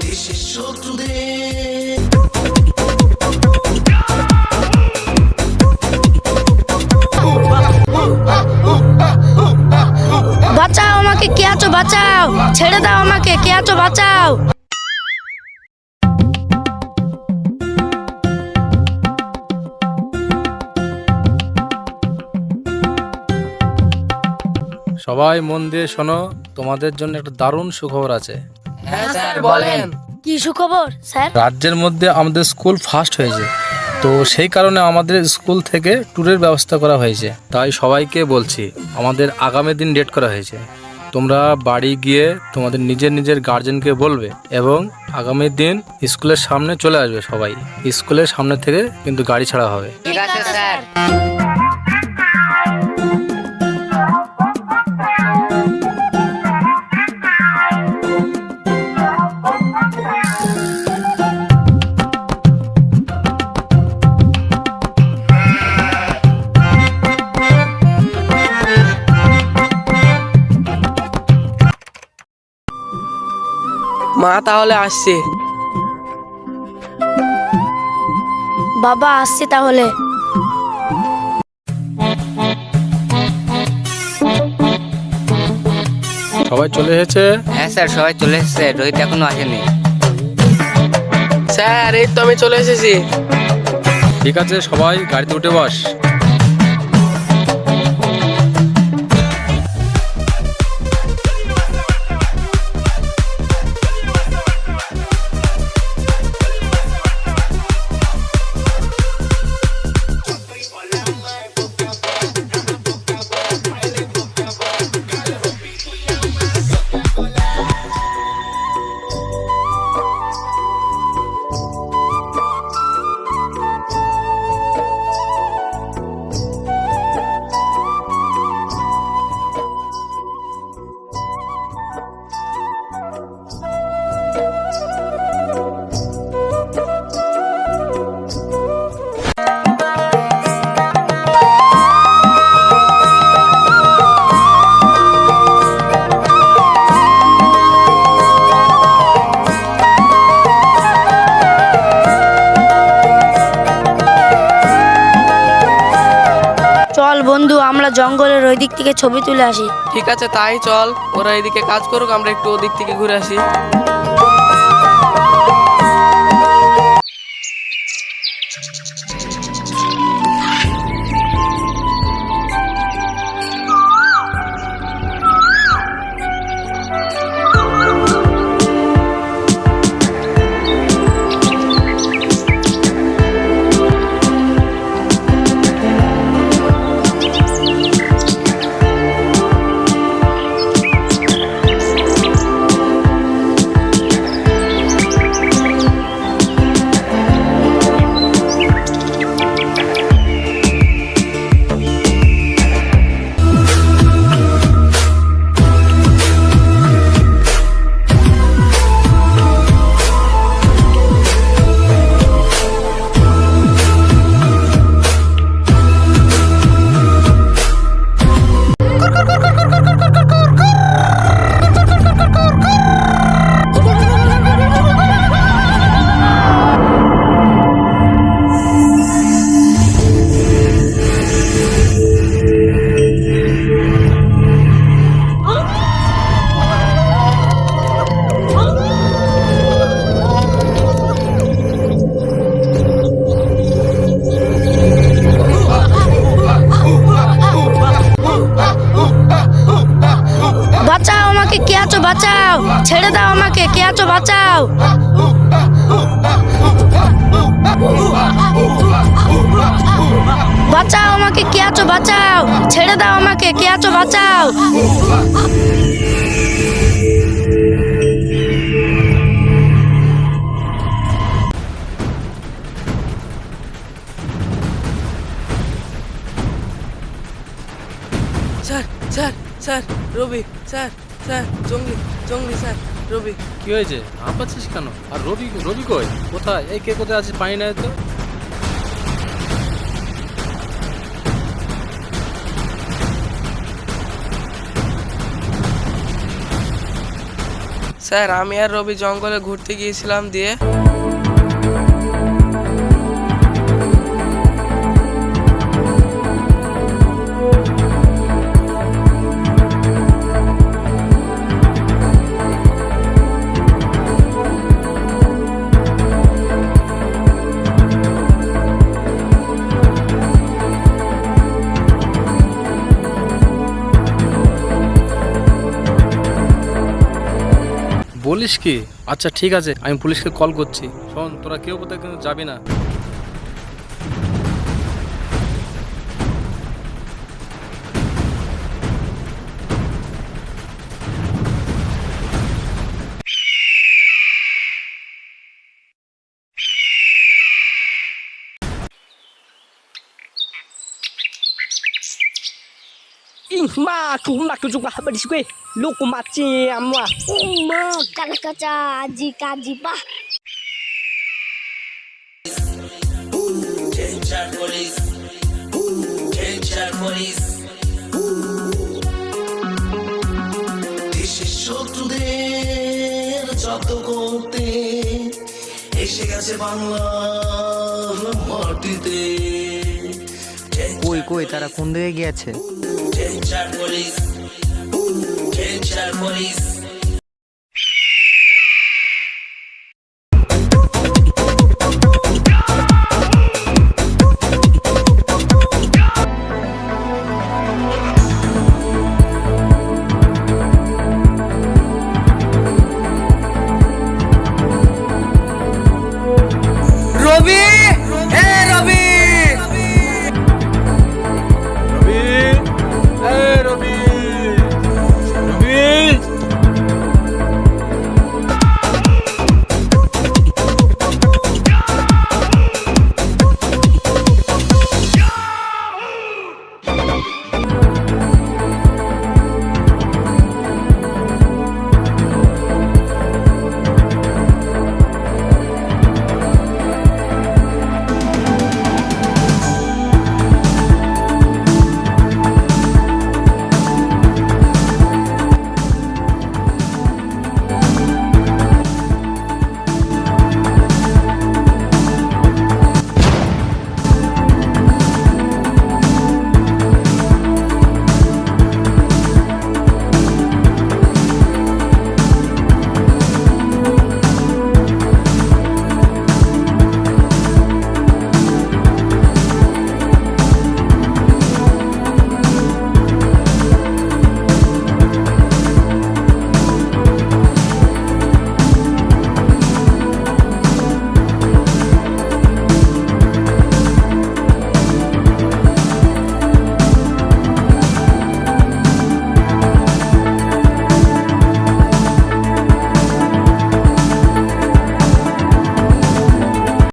দেশের শত্রুদের বাঁচাও আমাকে কে আছো বাঁচাও? ছেড়ে দাও আমাকে কে আছো বাঁচাও? সবাই মন দিয়ে শোনো তোমাদের জন্য একটা দারুণ সুখবর আছে। হ্যাঁ স্যার বলেন। কি সুখবর স্যার? রাজ্যের মধ্যে আমাদের স্কুল ফার্স্ট হয়েছে তো সেই কারণে আমাদের স্কুল থেকে ট্যুরের ব্যবস্থা করা হয়েছে। তাই সবাইকে বলছি আমাদের আগামী দিন ডেট করা হয়েছে। তোমরা বাড়ি গিয়ে তোমাদের নিজের নিজের গার্জেনকে বলবে এবং আগামী দিন স্কুলের সামনে চলে আসবে সবাই। স্কুলের সামনে থেকে কিন্তু গাড়ি ছাড়া হবে। ঠিক আছে স্যার। মা তাহলে আসছে। বাবা আসছে তাহলে। সবাই চলে এসেছে? হ্যাঁ স্যার সবাই চলে এসেছে। রোহিত এখনও আসেনি। স্যার এই তো আমি চলে এসেছি। ঠিক আছে সবাই গাড়িতে উঠে বস। বন্ধু, আমরা জঙ্গলের ওই দিক থেকে ছবি তুলে আসি। ঠিক আছে, তাই চল। ওরা এদিকে কাজ করুক, আমরা একটু ওদিক থেকে ঘুরে আসি। বাঁচাও, ছেড়ে দাও আমাকে, কে আছো বাঁচাও। বাঁচাও আমাকে, কে আছো বাঁচাও, ছেড়ে দাও আমাকে, কে আছো বাঁচাও। Sir sir sir, Ravi, sir. Sir জঙ্গলি জঙ্গলি স্যার রবি। কি হয়েছে? আম পাচ্ছিস কেন? আর রবি রবি কই? কোথায়? এই কে কোথায় আছে পানি নাই তো স্যার আমি আর রবি জঙ্গলে ঘুরতে গিয়েছিলাম দিয়ে বলিস কি? আচ্ছা ঠিক আছে, আমি পুলিশকে কল করছি। শোন, তোরা কেউ কোথাও কিন্তু যাবি না। Maku juga habis gue. Lu ku macam wah. মা কাল কাচা আজি কাজি পা Danger police. Danger police. দেশের শত্রুদের জব্দ করতে এসে গেছে বাংলার মাটিতে কই কই তারা কোন দিকে গিয়েছে ডেঞ্জার পুলিশ ডেঞ্জার পুলিশ